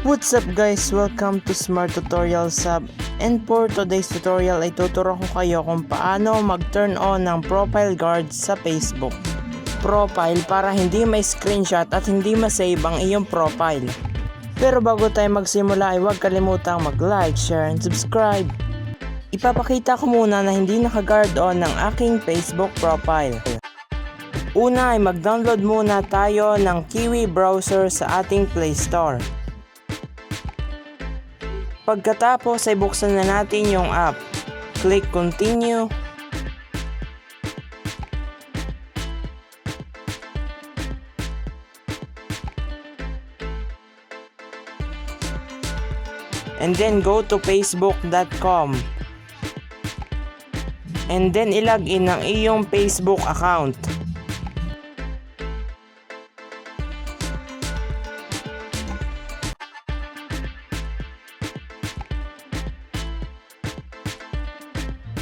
What's up guys? Welcome to Smart Tutorial Sub and for today's tutorial ay tuturo ko kayo kung paano mag-turn on ng profile guard sa Facebook. Profile para hindi may screenshot at hindi masave ang iyong profile. Pero bago tayo magsimula ay huwag kalimutang mag-like, share, and subscribe. Ipapakita ko muna na hindi naka-guard on ng aking Facebook profile. Una ay mag-download muna tayo ng Kiwi browser sa ating Play Store. Pagkatapos ay buksan na natin yung app. Click continue. And then go to facebook.com. And then ilog in ang iyong Facebook account.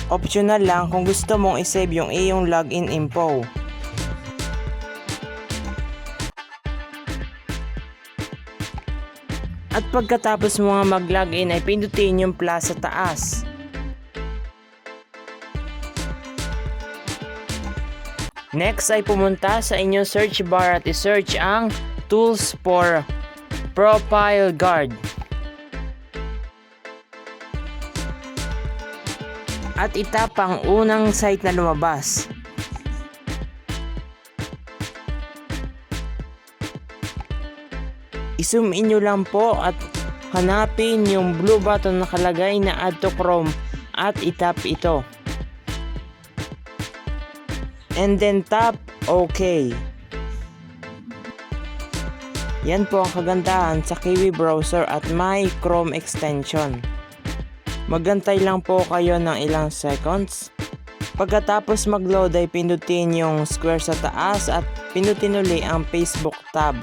Optional lang kung gusto mong isave yung iyong login info. At pagkatapos mo nga mag-login ay pindutin yung plus sa taas. Next ay pumunta sa inyong search bar at i-search ang tools for profile guard. At itap ang unang site na lumabas. I-zoom in nyo lang po at hanapin yung blue button na nakalagay na add to Chrome at itap ito. And then tap OK. Yan po ang kagandahan sa Kiwi browser at may Chrome extension. Magantay lang po kayo ng ilang seconds. Pagkatapos mag-load ay pindutin yung square sa taas at pindutin uli ang Facebook tab.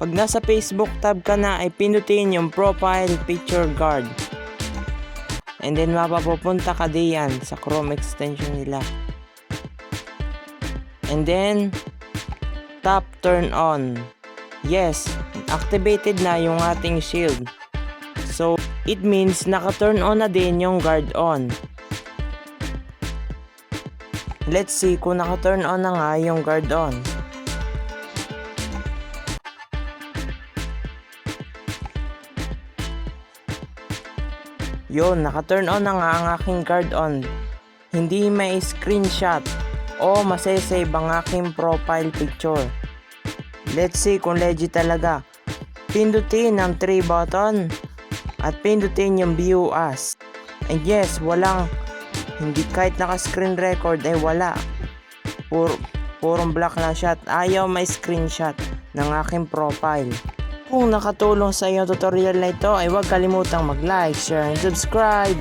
Pag nasa Facebook tab ka na ay pindutin yung profile picture guard. And then mapapupunta ka diyan sa Chrome extension nila. And then tap turn on. Yes, activated na yung ating shield. So, it means naka-turn on na din yung guard on. Let's see kung naka-turn on na nga yung guard on. Yun, naka-turn on na nga ang aking guard on. Hindi may screenshot o masasave ang aking profile picture. Let's see kung legit talaga. Pindutin ang 3 button at pindutin yung view as. And yes, walang hindi kahit naka screen record ay wala. Pur purong black na shot. Ayaw may screenshot ng aking profile. Kung nakatulong sa iyo tutorial na ito ay huwag kalimutang mag-like, share, and subscribe.